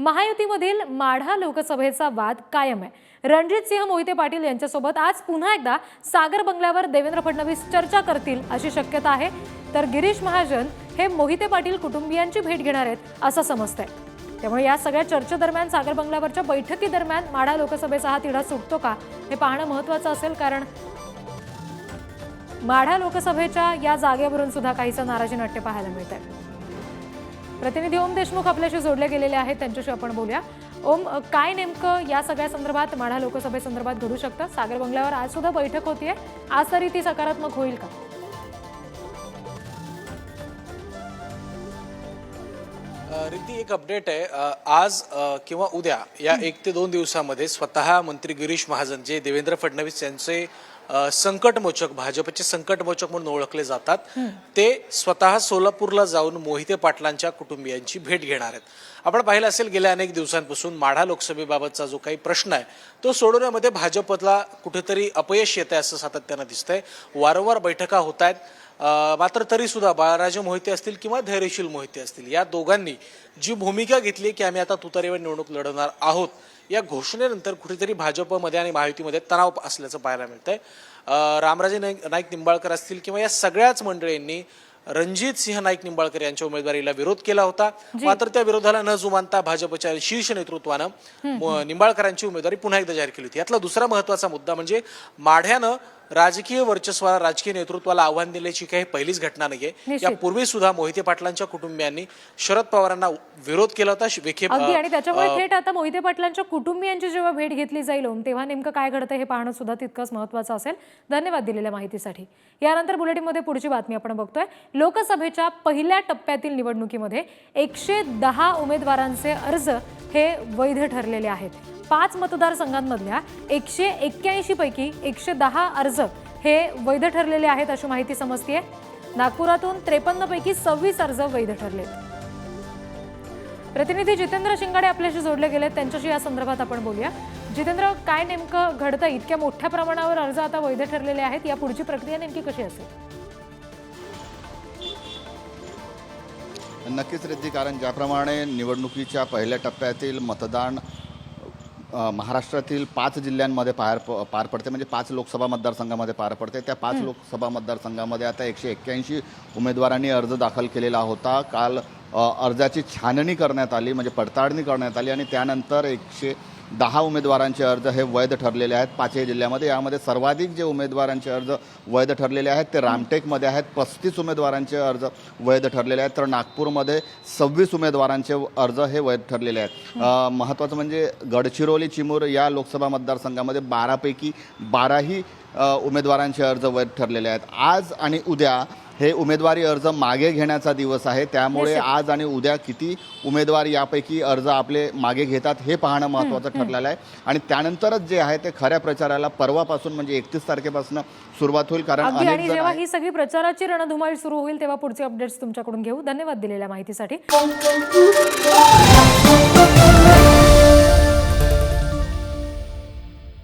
महायुतीमधील माढा लोकसभेचा वाद कायम आहे. रणजित सिंह मोहिते पाटील यांच्यासोबत आज पुन्हा एकदा सागर बंगल्यावर देवेंद्र फडणवीस चर्चा करतील अशी शक्यता आहे. तर गिरीश महाजन हे मोहिते पाटील कुटुंबियांची भेट घेणार आहेत असं समजतंय. त्यामुळे या सगळ्या चर्चेदरम्यान सागर बंगल्यावरच्या बैठकीदरम्यान माढा लोकसभेचा हा तिढा सुटतो का हे पाहणं महत्वाचं असेल कारण माढा लोकसभेच्या या जागेवरून सुद्धा काहीसा नाराजी नाट्य पाहायला मिळत आहे प्रतिनिधी ओम देशमुख आपल्याशी जोडले गेलेले आहेत. त्यांच्याशी आपण बोलूया. ओम काय नेमकं या सगळ्या संदर्भात माढा लोकसभेसंदर्भात घडू शकतं? सागर बंगल्यावर आज सुद्धा बैठक होतीये. आज तरी ती सकारात्मक होईल का? अ, रिद्धी एक अपडेट आहे. आज किंवा उद्या या एक ते दोन दिवसामध्ये स्वतः मंत्री गिरीश महाजन जे देवेंद्र फडणवीस यांचे संकटमोचक भाजपचे संकटमोचक म्हणून ओळखले जातात. ते स्वतः सोलापूरला जाऊन मोहिते पाटलांच्या कुटुंबियांची भेट घेणार आहेत. आपण पाहिलं असेल गेल्या अनेक दिवसांपासून माढा लोकसभेबाबतचा जो काही प्रश्न आहे तो सोडवण्यामध्ये भाजपला कुठेतरी अपयश येत आहे असं सातत्यानं दिसतंय. वारंवार बैठका होत आहेत मात्र तरी सुद्धा बाळाराजे मोहिते असतील किंवा धैर्यशील मोहिते असतील या दोघांनी जी भूमिका घेतली की आम्ही आता तुतारीवर निवडणूक लढवणार आहोत या घोषणेनंतर कुठेतरी भाजपमध्ये आणि महायुतीमध्ये तणाव असल्याचं पाहायला मिळतंय. रामराजे नाईक नाईक निंबाळकर असतील किंवा या सगळ्याच मंडळींनी रणजित सिंह नाईक निंबाळकर यांच्या उमेदवारीला विरोध केला होता. मात्र त्या विरोधाला न जुमानता भाजपच्या शीर्ष नेतृत्वानं निंबाळकरांची उमेदवारी पुन्हा एकदा जाहीर केली होती. यातला दुसरा महत्त्वाचा मुद्दा म्हणजे माढ्यानं राजकीय वर्चस्वाला राजकीय नेतृत्वाला आव्हान दिल्याची काही पहिलीच घटना नाहीये. यापूर्वी सुद्धा मोहिते पाटलांच्या कुटुंबियांनी शरद पवारांना विरोध केला होता विखे आणि त्याच्यामुळे थेट आता मोहिते पाटलांच्या कुटुंबियांची जेव्हा भेट घेतली जाईल तेव्हा नेमकं काय घडतं हे पाहणं सुद्धा तितकंच महत्वाचं असेल. धन्यवाद दिलेल्या माहितीसाठी. यानंतर बुलेटिनमध्ये पुढची बातमी आपण बघतोय. लोकसभेच्या पहिल्या टप्प्यातील निवडणुकीमध्ये एकशे दहा उमेदवारांचे अर्ज हे वैध ठरलेले आहेत. पाच मतदारसंघांमधल्या एकशे एक्क्याऐंशी पैकी एकशे दहा अर्ज हे वैध ठरलेले आहेत अशी माहिती समजतीये. नागपुरातून त्रेपन्न पैकी सव्वीस अर्ज वैध ठरले प्रतिनिधी जितेंद्र शिंगाडे आपल्याशी जोडले गेले त्यांच्याशी या संदर्भात आपण बोलूया. जितेंद्र काय नेमकं घडतं इतक्या मोठ्या प्रमाणावर अर्ज आता वैध ठरलेले आहेत. या पुढची प्रक्रिया नेमकी कशी असेल? नक्कीच रिद्धी कारण ज्याप्रमाणे निवडणुकीच्या पहिल्या टप्प्यातील मतदान महाराष्ट्रातील पाच जिल्ह्यांमध्ये पार प- पार पडते. म्हणजे पाच लोकसभा मतदारसंघामध्ये पार पडते. त्या पाच लोकसभा मतदारसंघामध्ये आता एकशे एक्क्याऐंशी उमेदवारांनी अर्ज दाखल केलेला होता. काल अर्जाची छाननी करण्यात आली म्हणजे पडताळणी करण्यात आली आणि त्यानंतर एकशे दहा उमेदवारांचे अर्ज हे वैध ठरलेले आहेत पाचही जिल्ह्यामध्ये. यामध्ये सर्वाधिक जे उमेदवारांचे अर्ज वैध ठरलेले आहेत ते रामटेकमध्ये आहेत. पस्तीस उमेदवारांचे अर्ज वैध ठरलेले आहेत. तर नागपूरमध्ये सव्वीस उमेदवारांचे अर्ज हे वैध ठरलेले आहेत. महत्त्वाचं म्हणजे गडचिरोली चिमूर या लोकसभा मतदारसंघामध्ये बारापैकी बाराही उमेदवारांचे अर्ज वैध ठरलेले आहेत. आज आणि उद्या हे उमेदवारी अर्ज मागे घेण्याचा दिवस आहे. त्यामुळे आज आणि उद्या किती उमेदवार यापैकी अर्ज आपले मागे घेतात हे पाहणं महत्त्वाचं ठरलेलं आहे. आणि त्यानंतरच जे आहे ते खऱ्या प्रचाराला परवापासून म्हणजे एकतीस तारखेपासून सुरुवात होईल. कारण आणि जेव्हा ही सगळी प्रचाराची रणधुमाळी सुरू होईल तेव्हा पुढचे अपडेट्स तुमच्याकडून घेऊ. धन्यवाद दिलेल्या माहितीसाठी.